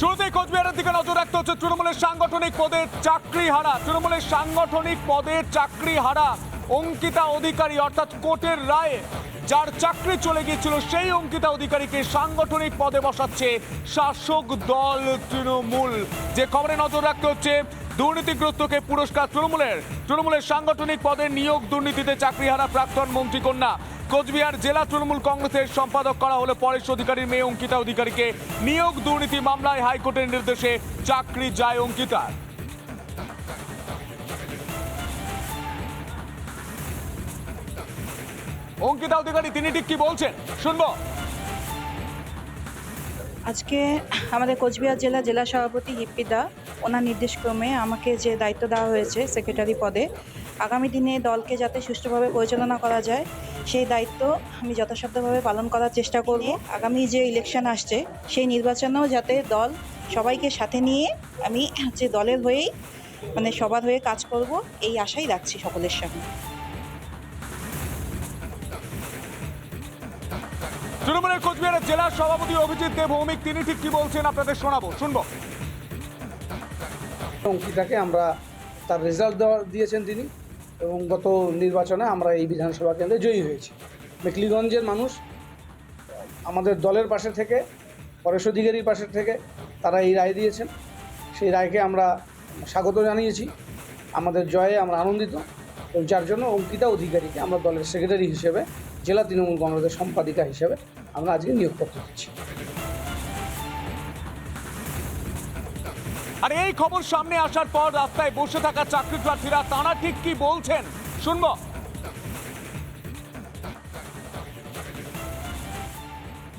শুরুতেই কোচবিহারের দিকে নজর রাখতে হচ্ছে তৃণমূলের সাংগঠনিক পদের চাকরি হারা। তৃণমূলের সাংগঠনিক পদের চাকরি হারা অঙ্কিতা অধিকারী, অর্থাৎ কোর্টের রায়ে। যার চাকরি চলে গিয়েছিল, সেই অঙ্কিতা অধিকারীকে সাংগঠনিক পদে বসাচ্ছে শাসক দল তৃণমূল। যে খবরে নজর রাখতে হচ্ছে, দুর্নীতিগ্রস্তকে পুরস্কার তৃণমূলের। তৃণমূলের সাংগঠনিক পদে নিয়োগ দুর্নীতিতে চাকরিহারা প্রাক্তন মন্ত্রী কন্যা। কোচবিহার জেলা তৃণমূল কংগ্রেসের সম্পাদক করা হলো পরেশ অধিকারীর মেয়ে অঙ্কিতা অধিকারীকে নিয়োগ দুর্নীতি মামলায় হাইকোর্টের নির্দেশে চাকরি যায় অঙ্কিতার অঙ্কিতা অধিকারী, তিনি ঠিক কি বলছেন? শুনব। আজকে আমাদের কোচবিহার জেলা জেলা সভাপতি হিপ্পিদা ওনার নির্দেশক্রমে আমাকে যে দায়িত্ব দেওয়া হয়েছে সেক্রেটারি পদে আগামী দিনে দলকে যাতে সুষ্ঠুভাবে পরিচালনা করা যায় সেই দায়িত্ব আমি যথাসাধ্যভাবে পালন করার চেষ্টা করব। আগামী যে ইলেকশন আসছে সেই নির্বাচনেও যাতে দল সবাইকে সাথে নিয়ে আমি যে দলের হয়েই মানে সবার হয়ে কাজ করব এই আশাই রাখছি সকলের সামনে। তৃণমূলের কোচবিহারের জেলা সভাপতি অভিজিৎ দেব ভৌমিক তিনি ঠিক কি বলছেন আপনাদের শোনাবো শুনব। অঙ্কিতাকে আমরা তার রেজাল্ট দেওয়া দিয়েছেন তিনি। এবং গত নির্বাচনে আমরা এই বিধানসভা কেন্দ্রে জয়ী হয়েছি। মেকলিগঞ্জের মানুষ, আমাদের দলের পাশে থেকে, পরেশ অধিকারীর পাশে থেকে তারা এই রায় দিয়েছেন। সেই রায়কে আমরা স্বাগত জানিয়েছি। আমাদের জয়ে আমরা আনন্দিত এবং যার জন্য অঙ্কিতা অধিকারীকে আমরা দলের সেক্রেটারি হিসেবে, জেলা তৃণমূল কংগ্রেসের সম্পাদিকা হিসেবে আমরা আজকে নিয়োগপত্র দিচ্ছি। আর এই খবর সামনে আসার পর রাস্তায় বসে থাকা চাকরি প্রার্থীরা তারা ঠিক কি বলছেন? শুনব।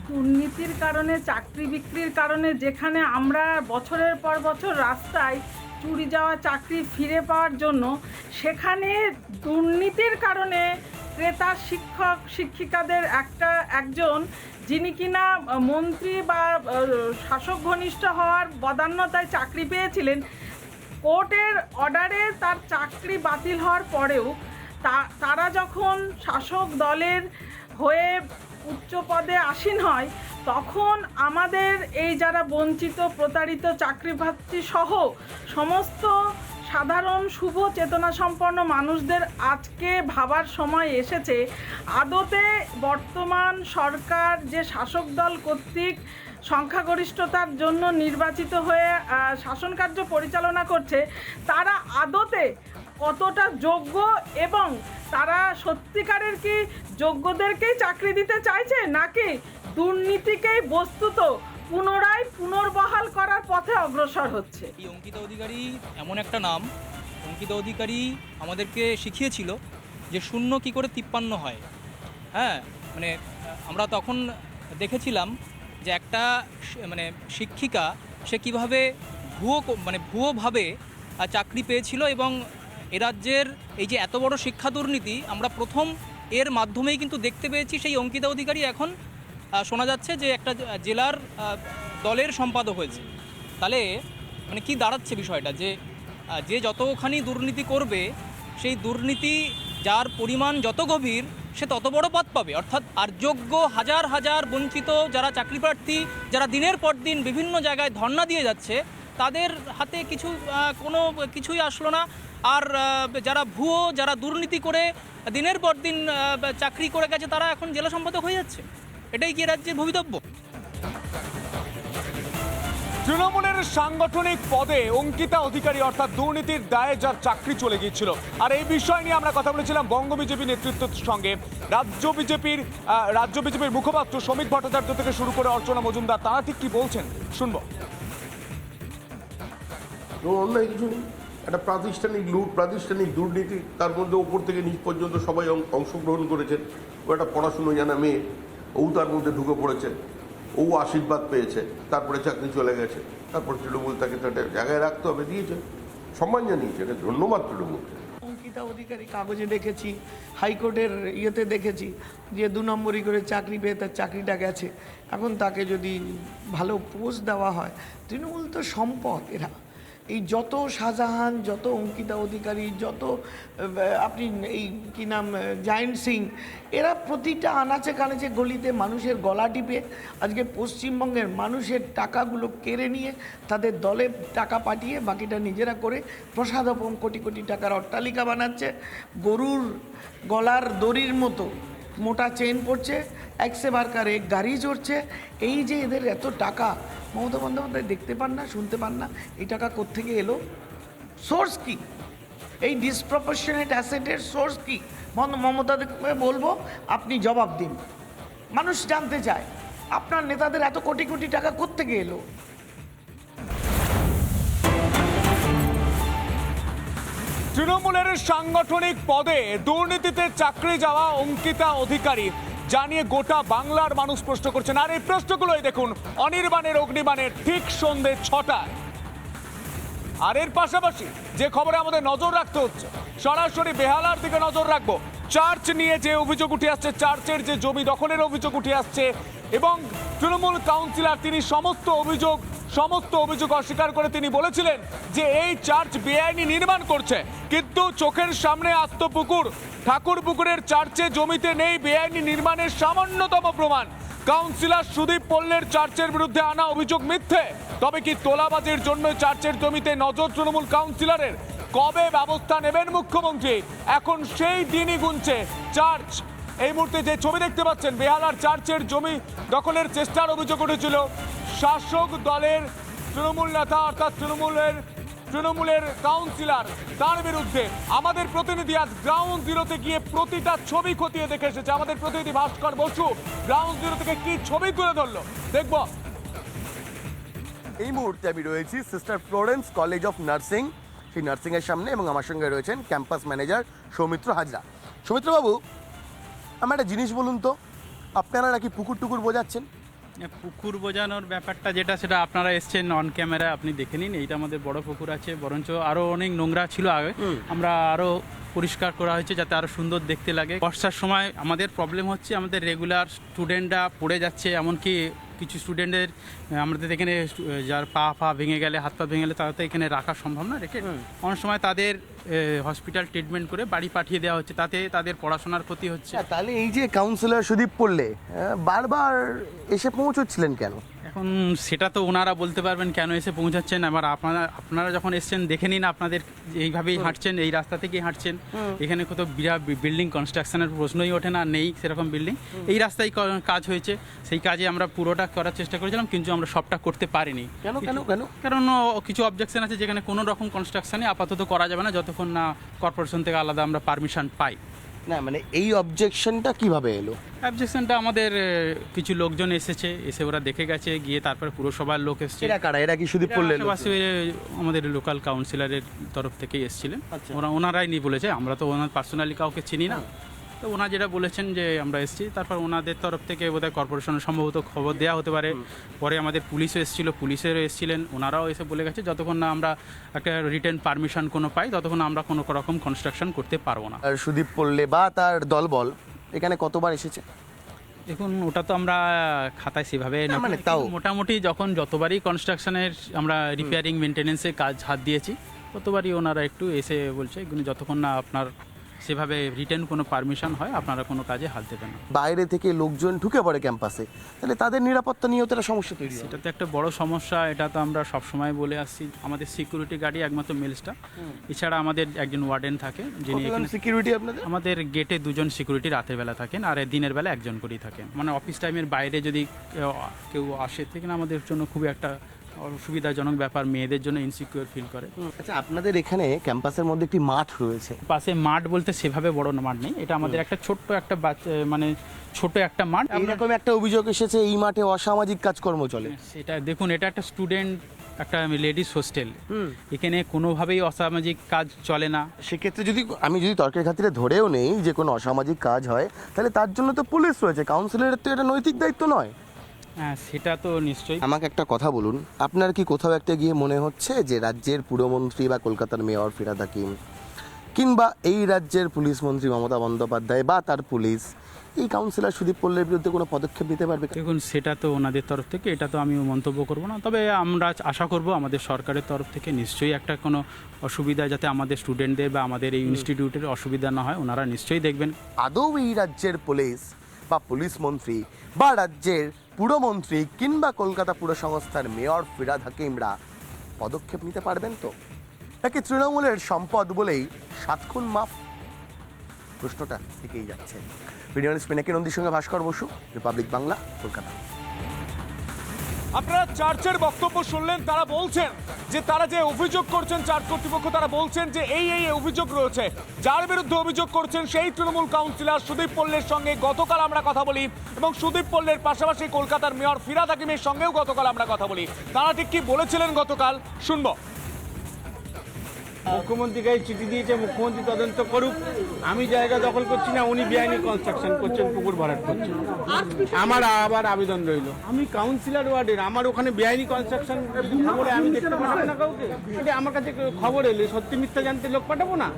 দুর্নীতির কারণে, চাকরি বিক্রির কারণে যেখানে আমরা বছরের পর বছর রাস্তায় চুরি যাওয়া, চাকরি ফিরে পাওয়ার জন্য, সেখানে দুর্নীতির কারণে ক্রেতা, শিক্ষক, শিক্ষিকাদের একটা একজন যিনি কিনা মন্ত্রী বা শাসক ঘনিষ্ঠ হওয়ার বদান্যতায় চাকরি পেয়েছিলেন, কোর্টের অর্ডারে তার চাকরি বাতিল হওয়ার পরেও তারা যখন শাসক দলের হয়ে উচ্চ পদে আসীন হয়, তখন আমাদের এই যারা বঞ্চিত, প্রতারিত চাকরি প্রার্থী সহ সমস্ত সাধারণ শুভ চেতনা সম্পন্ন মানুষদের আজকে ভাবার সময় এসেছে। আদতে বর্তমান সরকার যে শাসক দল কর্তৃক সংখ্যাগরিষ্ঠতার জন্য নির্বাচিত হয়ে আহ, শাসন কার্য পরিচালনা করছে তারা আদতে কতটা যোগ্য এবং তারা সত্যিকারের কি যোগ্যদেরকেই চাকরি দিতে চাইছে? নাকি দুর্নীতিকেই বস্তুত পুনরায় পুনর্বহাল করার পথে অগ্রসর হচ্ছে। এই অঙ্কিতা অধিকারী এমন একটা নাম। অঙ্কিতা অধিকারী আমাদেরকে শিখিয়েছিল যে শূন্য কি করে তিপ্পান্ন হয়। হ্যাঁ মানে আমরা তখন দেখেছিলাম যে একটা মানে শিক্ষিকা সে কীভাবে ভুয়ো মানে ভুয়োভাবে চাকরি পেয়েছিল এবং এ রাজ্যের এই যে এত বড় শিক্ষা দুর্নীতি আমরা প্রথম এর মাধ্যমেই কিন্তু দেখতে পেয়েছি সেই অঙ্কিতা অধিকারী এখন শোনা যাচ্ছে যে একটা জেলার দলের সম্পাদক হয়েছে। তাহলে মানে কি দাঁড়াচ্ছে বিষয়টা? যে যে যতখানি দুর্নীতি করবে, সেই দুর্নীতি যার পরিমাণ যত গভীর, সে তত বড় পদ পাবে। অর্থাৎ আর যোগ্য হাজার হাজার বঞ্চিত যারা চাকরি প্রার্থী, যারা দিনের পর দিন বিভিন্ন জায়গায় ধর্ণা দিয়ে যাচ্ছে, তাদের হাতে কিছু কোনো কিছুই আসলো না। আর যারা ভুয়ো, যারা দুর্নীতি করে দিনের পর দিন চাকরি করে গেছে, তারা এখন জেলা সম্পাদক হয়ে যাচ্ছে। এটাই কি রাজ্যের ভবিতব্য তৃণমূলের সাংগঠনিক পদে অঙ্কিতা অধিকারী অর্থাৎ দুর্নীতির দায়ে যার চাকরি চলে গিয়েছিল। আর এই বিষয় নিয়ে আমরা কথা বলেছিলাম বঙ্গ বিজেপি নেতৃত্বের সঙ্গে। রাজ্য বিজেপির রাজ্য বিজেপির মুখপাত্র শ্রমিক ভট্টাচার্য থেকে শুরু করে অর্চনা মজুমদার তারা ঠিক কি বলছেন? শুনব। তো অন্যায় কিছু নেই একটা প্রাতিষ্ঠানিক লুট প্রাতিষ্ঠানিক দুর্নীতি তার মধ্যে ওপর থেকে নিচ পর্যন্ত সবাই অংশগ্রহণ করেছেন। ও একটা পড়াশুনো জানা মেয়ে। ও তার মধ্যে ঢুকে পড়েছে। ও আশীর্বাদ পেয়েছে, তারপরে চাকরি চলে গেছে। তারপরে তৃণমূল তাকে একটা জায়গায় রাখতে হবে, দিয়েছে। সম্মান জানিয়েছে, এটা ধন্যবাদ তৃণমূল। অঙ্কিতা অধিকারী কাগজে দেখেছি, হাইকোর্টের ইয়েতে দেখেছি, যে দু নম্বরই করে চাকরি পেয়ে তার চাকরিটা গেছে। এখন তাকে যদি ভালো পোস্ট দেওয়া হয়, তৃণমূল তো সম্পদ এরা। এই যত শাহজাহান, যত অঙ্কিতা অধিকারী, যত আপনি এই কি নাম জায়েন্ট সিং, এরা প্রতিটা আনাচে কানাচে গলিতে মানুষের গলা টিপে, আজকে পশ্চিমবঙ্গের মানুষের টাকাগুলো কেড়ে নিয়ে তাদের দলে টাকা পাঠিয়ে বাকিটা নিজেরা করে প্রসাদপম কোটি কোটি টাকার অট্টালিকা বানাচ্ছে। গরুর গলার দড়ির মতো। মোটা চেন পড়ছে একসে বারকার এক গাড়ি চড়ছে এই যে এদের এত টাকা, মমতা বন্দ্যোপাধ্যায় দেখতে পান না, শুনতে পান না, এই টাকা কোত্থেকে এলো? সোর্স কি? এই ডিসপ্রপোর্শনেট অ্যাসেটের সোর্স কি? মম- মমতাকে বলব, আপনি জবাব দিন। মানুষ জানতে চায়, আপনার নেতাদের এত কোটি কোটি টাকা কোত্থেকে এলো? তৃণমূলের সাংগঠনিক পদে দুর্নীতিতে চাকরি যাওয়া অঙ্কিতা অধিকারী। জানিয়ে গোটা বাংলার মানুষ প্রশ্ন করছেন, আর এই প্রশ্নগুলোই দেখুন, অনির্বাণের অগ্নিবাণের ঠিক সন্ধে ছটায়। আর এর পাশাপাশি যে খবরে আমাদের নজর রাখতে হচ্ছে, সরাসরি বেহালার দিকে নজর রাখব। চার্চ নিয়ে যে অভিযোগ উঠে আসছে, চার্চের যে জমি দখলের অভিযোগ উঠে আসছে, এবং তৃণমূল কাউন্সিলর, তিনি সমস্ত অভিযোগ সমস্ত অভিযোগ অস্বীকার করে তিনি বলেছিলেন যে এই চার্চ বেআইনি নির্মাণ করছে। কিন্তু চোখের সামনে আত্মপুকুর ঠাকুর পুকুরের চার্চে জমিতে নেই বেআইনি নির্মাণের সামান্যতম প্রমাণ। কাউন্সিলর সুদীপ পল্লের চার্চের বিরুদ্ধে আনা অভিযোগ মিথ্যে। তবে কি তোলাবাজির জন্য চার্চের জমিতে নজর তৃণমূল কাউন্সিলরের? কবে ব্যবস্থা নেবেন মুখ্যমন্ত্রী? এখন সেই দিনই গুনছে চার্চ। এই মুহূর্তে যে ছবি দেখতে পাচ্ছেন, বেহালার চার্চের জমি দখলের চেষ্টার অভিযোগ উঠেছিল। শাসক দলের তৃণমূল নেতা অর্থাৎ তৃণমূলের তৃণমূলের কাউন্সিলর তার বিরুদ্ধে আমাদের প্রতিনিধি আজ গ্রাউন্ড জিরোতে গিয়ে প্রতিটা ছবি খতিয়ে দেখে এসেছে। আমাদের প্রতিনিধি ভাস্কর বসু গ্রাউন্ড জিরো থেকে কি ছবি তুলে ধরলো? দেখব। এই মুহূর্তে আমি রয়েছি sister Florence college of nursing সেই নার্সিংয়ের সামনে এবং আমার সঙ্গে রয়েছেন ক্যাম্পাস ম্যানেজার সৌমিত্র হাজরা। সৌমিত্রবাবু, আমার একটা জিনিস বলুন তো, আপনারা নাকি পুকুর টুকুর বোঝাচ্ছেন? পুকুর বোঝানোর ব্যাপারটা যেটা সেটা আপনারা এসছেন অন ক্যামেরা আপনি দেখে নিন। এইটা আমাদের বড় পুকুর আছে বরঞ্চ আরও অনেক নোংরা ছিল আগে। আমরা আরও পরিষ্কার করা হয়েছে যাতে আরও সুন্দর দেখতে লাগে। বর্ষার সময় আমাদের প্রবলেম হচ্ছে আমাদের রেগুলার স্টুডেন্টরা পড়ে যাচ্ছে এমনকি কিছু স্টুডেন্টদের আমাদের এখানে যার পা ফা ভেঙে গেলে হাত পা ভেঙে গেলে তারা তো এখানে রাখা সম্ভব না রেখে। অনেক সময় তাদের হসপিটাল ট্রিটমেন্ট করে বাড়ি পাঠিয়ে দেওয়া হচ্ছে তাতে তাদের পড়াশোনার ক্ষতি হচ্ছে। হ্যাঁ, তাহলে এই যে কাউন্সিলর সুদীপ পড়লে বারবার এসে পৌঁছচ্ছিলেন কেন? এখন সেটা তো ওনারা বলতে পারবেন কেন এসে পৌঁছাচ্ছেন? এবার আপনারা আপনারা যখন এসছেন দেখে নিন আপনাদের এইভাবেই হাঁটছেন এই রাস্তা থেকেই হাঁটছেন। এখানে কত বিরাট বিল্ডিং কনস্ট্রাকশনের প্রশ্নই ওঠে না নেই সেরকম বিল্ডিং। এই রাস্তায় কাজ হয়েছে। সেই কাজে আমরা পুরোটা করার চেষ্টা করেছিলাম কিন্তু আমরা সবটা করতে পারিনি। কেন কেন কেন? কারণ কিছু অবজেকশন আছে যেখানে কোনো রকম কনস্ট্রাকশনে আপাতত করা যাবে না যতক্ষণ না কর্পোরেশন থেকে আলাদা আমরা পারমিশন পাই। না মানে এই অবজেকশনটা কীভাবে এলো? অবজেকশনটা আমাদের কিছু লোকজন এসেছে এসে ওরা দেখে গেছে গিয়ে তারপরে পুরসভার লোক এসেছে। এরা কারা? এরা কি সুদীপ পড়লে আমাদের লোকাল কাউন্সিলরের তরফ থেকে এসেছিলেন। আচ্ছা। ওরা ওনারাই নিয়ে বলেছে আমরা তো ওনার পার্সোনালি কাউকে চিনি না। তো ওনা যেটা বলেছেন যে আমরা এসেছি তারপর ওনাদের তরফ থেকে বোধহয় কর্পোরেশনের সম্ভবত খবর দেওয়া হতে পারে। পরে আমাদের পুলিশও এসেছিল পুলিশেরও এসেছিলেন ওনারাও এসে বলে গেছে যতক্ষণ না আমরা একটা রিটার্ন পারমিশন কোনো পাই ততক্ষণ আমরা কোনো রকম কনস্ট্রাকশন করতে পারব না। আর সুদীপ পড়লে বা তার দলবল এখানে কতবার এসেছে? দেখুন ওটা তো আমরা খাতায় সেভাবে না, মানে তাও। মোটামুটি যখন যতবারই কনস্ট্রাকশনের আমরা রিপেয়ারিং মেনটেনেন্সে কাজ হাত দিয়েছি ততবারই ওনারা একটু এসে বলছে কিন্তু যতক্ষণ না আপনার সেভাবে রিটার্ন কোনো পারমিশন হয় আপনারা কোনো কাজে হাত দেবেন না। বাইরে থেকে লোকজন ঢুকে পড়ে ক্যাম্পাসে তাহলে তাদের নিরাপত্তা নিয়েও তো একটা সমস্যা তৈরি এটা তো একটা বড় সমস্যা এটা তো আমরা সব সময় বলে আসছি। আমাদের সিকিউরিটি গার্ডই একমাত্র মেলসটা এছাড়া আমাদের একজন ওয়ার্ডেন থাকে যিনি এখানে সিকিউরিটি আপনাদের? আমাদের গেটে দুজন সিকিউরিটি রাতের বেলা থাকেন আর দিনের বেলা একজন করেই থাকেন। মানে অফিস টাইমের বাইরে যদি কেউ কেউ আসে থেকে আমাদের জন্য খুবই একটা অসুবিধাজনক ব্যাপার মেয়েদের জন্য ইনসিকিউর ফিল করে। আচ্ছা আপনাদের এখানে ক্যাম্পাসের মধ্যে একটি মাঠ রয়েছে। পাশে মাঠ বলতে সেভাবে বড় মাঠ নেই এটা আমাদের একটা ছোট্ট একটা মানে ছোট একটা মাঠ। এইরকম একটা অভিযোগ এসেছে এই মাঠে অসামাজিক কাজকর্ম চলে। সেটা দেখুন এটা একটা স্টুডেন্ট একটা লেডিস হোস্টেল এখানে কোনোভাবেই অসামাজিক কাজ চলে না। সেক্ষেত্রে যদি আমি যদি তর্কের খাতিরে ধরেও নেই যে কোনো অসামাজিক কাজ হয় তাহলে তার জন্য তো পুলিশ রয়েছে কাউন্সিলরের তো এটা নৈতিক দায়িত্ব নয়। হ্যাঁ সেটা তো নিশ্চয়ই। আমাকে একটা কথা বলুন আপনার কি কোথাও একটা গিয়ে মনে হচ্ছে যে রাজ্যের পুরমন্ত্রী বা কলকাতার মেয়র ফিরাদ হাকিম কিংবা এই রাজ্যের পুলিশ মন্ত্রী মমতা বন্দ্যোপাধ্যায় বা তার পুলিশ এই কাউন্সিলর সুদীপ পল্লের বিরুদ্ধে কোনো পদক্ষেপ নিতে পারবে? দেখুন সেটা তো ওনাদের তরফ থেকে এটা তো আমি মন্তব্য করব না। তবে আমরা আশা করব আমাদের সরকারের তরফ থেকে নিশ্চয়ই একটা কোনো অসুবিধা যাতে আমাদের স্টুডেন্টদের বা আমাদের এই ইনস্টিটিউটের অসুবিধা না হয় ওনারা নিশ্চয়ই দেখবেন। আদৌ এই রাজ্যের পুলিশ বা পুলিশ মন্ত্রী বা রাজ্যের পুরমন্ত্রী কিংবা কলকাতা পুর সংস্থার মেয়র ফিরাদ হাকিমরা পদক্ষেপ নিতে পারবেন তো? নাকি তৃণমূলের সম্পদ বলেই সাতক্ষণ মাপ প্রশ্নটা থেকেই যাচ্ছে। ভিডিও পিনাকি নন্দীর সঙ্গে ভাস্কর বসু রিপাবলিক বাংলা কলকাতা। আপনারা চার্চের বক্তব্য শুনলেন, তারা বলছেন যে তারা যে অভিযোগ করছেন চার কর্তৃপক্ষ, তারা বলছেন যে এই এই অভিযোগ রয়েছে। যার বিরুদ্ধে অভিযোগ করছেন সেই তৃণমূল কাউন্সিলর সুদীপ পল্লের সঙ্গে গতকাল আমরা কথা বলি এবং সুদীপ পল্লের পাশাপাশি কলকাতার মেয়র ফিরাদ হাকিমের সঙ্গেও গতকাল আমরা কথা বলি। তারা ঠিক কি বলেছিলেন গতকাল? শুনব। মুখ্যমন্ত্রীকে চিঠি দিয়েছে, মুখ্যমন্ত্রী তদন্ত করুক। আমি জায়গা দখল করছি না, উনি বেআইনি কনস্ট্রাকশন করছেন, পুকুর ভরাট করছেন। আমার আবার আবেদন রইল। আমি কাউন্সিলর ওয়ার্ডের, আমার ওখানে বেআইনি কনস্ট্রাকশন খবরে আমি দেখতে পাঠাবো না কাউকে। এটা আমার কাছে খবর এলে সত্যি মিথ্যা জানতে লোক পাঠাবো না?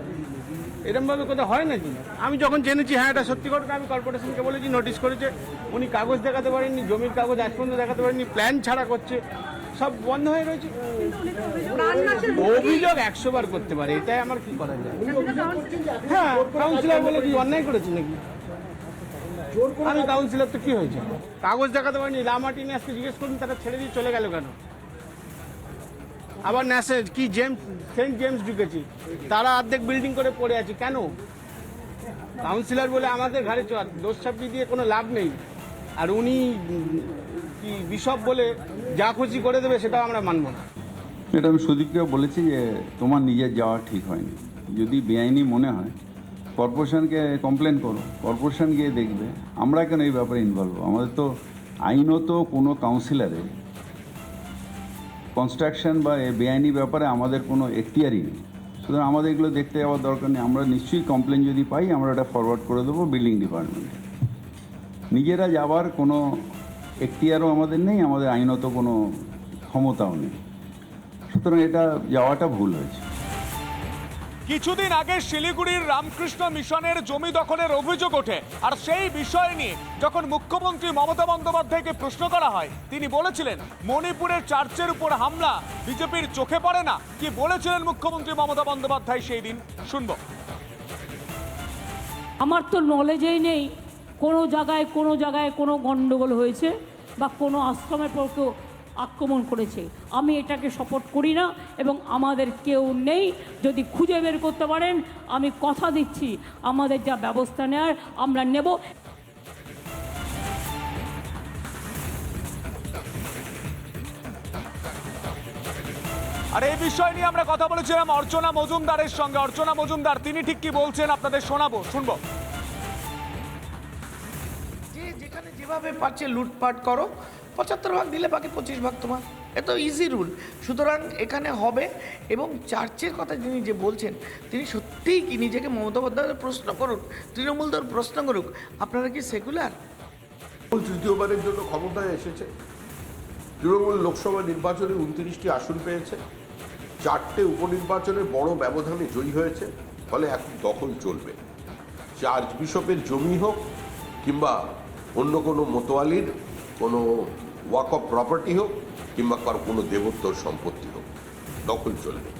এরমভাবে কোথাও হয় না নাকি আমি যখন জেনেছি হ্যাঁ এটা সত্যি ঘটনা, আমি কর্পোরেশনকে বলেছি নোটিশ করেছে। উনি কাগজ দেখাতে পারেননি, জমির কাগজ আজ পর্যন্ত দেখাতে পারেননি প্ল্যান ছাড়া করছে। সব বন্ধ হয়ে রয়েছে। অভিযোগ একশো বার করতে পারে, এটাই আমার কি করা যায়? হ্যাঁ কাউন্সিলর বলে কি অন্যায় করেছে নাকি? আমি কাউন্সিলর তো কি হয়েছে? কাগজ দেখাতে পারিনি রামাটি ন্যাসকে জিজ্ঞেস করুন, তারা ছেড়ে দিয়ে চলে গেল কেন? আবার ন্যাসে কি জেমস সেন্ট জেমস ঢুকেছি, তারা অর্ধেক বিল্ডিং করে পড়ে আছে, কেন? কাউন্সিলর বলে আমাদের চল দোষ চাপিয়ে দিয়ে কোনো লাভ নেই। আর উনি কি বিশপ বলে যা খুশি করে দেবে সেটাও আমরা মানব না। এটা আমি সুদীপকেও বলেছি যে তোমার নিজের যাওয়া ঠিক হয়নি। যদি বেআইনি মনে হয়, কর্পোরেশনকে কমপ্লেন করো, কর্পোরেশন গিয়ে দেখবে। আমরা কেন এই ব্যাপারে ইনভলভ আমাদের তো আইনত কোনো কাউন্সিলারে কনস্ট্রাকশন বা বেআইনি ব্যাপারে আমাদের কোনো এখতিয়ারই নেই। সুতরাং আমাদের এগুলো দেখতে যাওয়ার দরকার নেই। আমরা নিশ্চয়ই কমপ্লেন যদি পাই, আমরা এটা ফরওয়ার্ড করে দেবো বিল্ডিং ডিপার্টমেন্টে নিজেরা যাওয়ার কোনো এখতিয়ারও আমাদের নেই আমাদের আইনত কোনো ক্ষমতাও নেই। সুতরাং এটা যাওয়াটা ভুল হয়েছে। কিছুদিন আগে শিলিগুড়ির রামকৃষ্ণ মিশনের জমি দখলের অভিযোগ ওঠে আর সেই বিষয় নিয়ে যখন মুখ্যমন্ত্রী মমতা বন্দ্যোপাধ্যায়কে প্রশ্ন করা হয় তিনি বলেছিলেন মণিপুরের চার্চের উপর হামলা বিজেপির চোখে পড়ে না। কি বলেছিলেন মুখ্যমন্ত্রী মমতা বন্দ্যোপাধ্যায় সেই দিন? শুনব। আমার তো নলেজেই নেই। কোনো জায়গায় কোনো জায়গায় কোনো গণ্ডগোল হয়েছে বা কোনো আশ্রমের পর কেউ আক্রমণ করেছে। আমি এটাকে সাপোর্ট করি না এবং আমাদের কেউ নেই। যদি খুঁজে বের করতে পারেন, আমি কথা দিচ্ছি। আমাদের যা ব্যবস্থা নেওয়ার আমরা নেব। আর, এই বিষয় নিয়ে আমরা কথা বলেছিলাম অর্চনা মজুমদারের সঙ্গে। অর্চনা মজুমদার, তিনি ঠিক কি বলছেন আপনাদের শোনাবো, শুনব? যেভাবে পারছে লুটপাট করো, পঁচাত্তর ভাগ দিলে বাকি পঁচিশ ভাগ তোমার। এত ইজি রুল সুতরাং এখানে হবে এবং চার্চের কথা যিনি যে বলছেন, তিনি সত্যিই কি নিজেকে মমতা বন্দ্যোপাধ্যায় প্রশ্ন করুন তৃণমূল দল প্রশ্ন করুক, আপনারা কি সেকুলার তৃতীয়বারের জন্য ক্ষমতায় এসেছে। তৃণমূল লোকসভা নির্বাচনে উনত্রিশটি আসন পেয়েছে। চারটে উপনির্বাচনে বড় ব্যবধানে জয়ী হয়েছে, ফলে এখন দখল চলবে। চার্চ বিশপের জমি হোক কিংবা অন্য কোনো মোতোয়ালির কোনো ওয়াক অফ প্রপার্টি হোক কিংবা কারও কোনো দেবত্বর সম্পত্তি হোক, দখল চলবে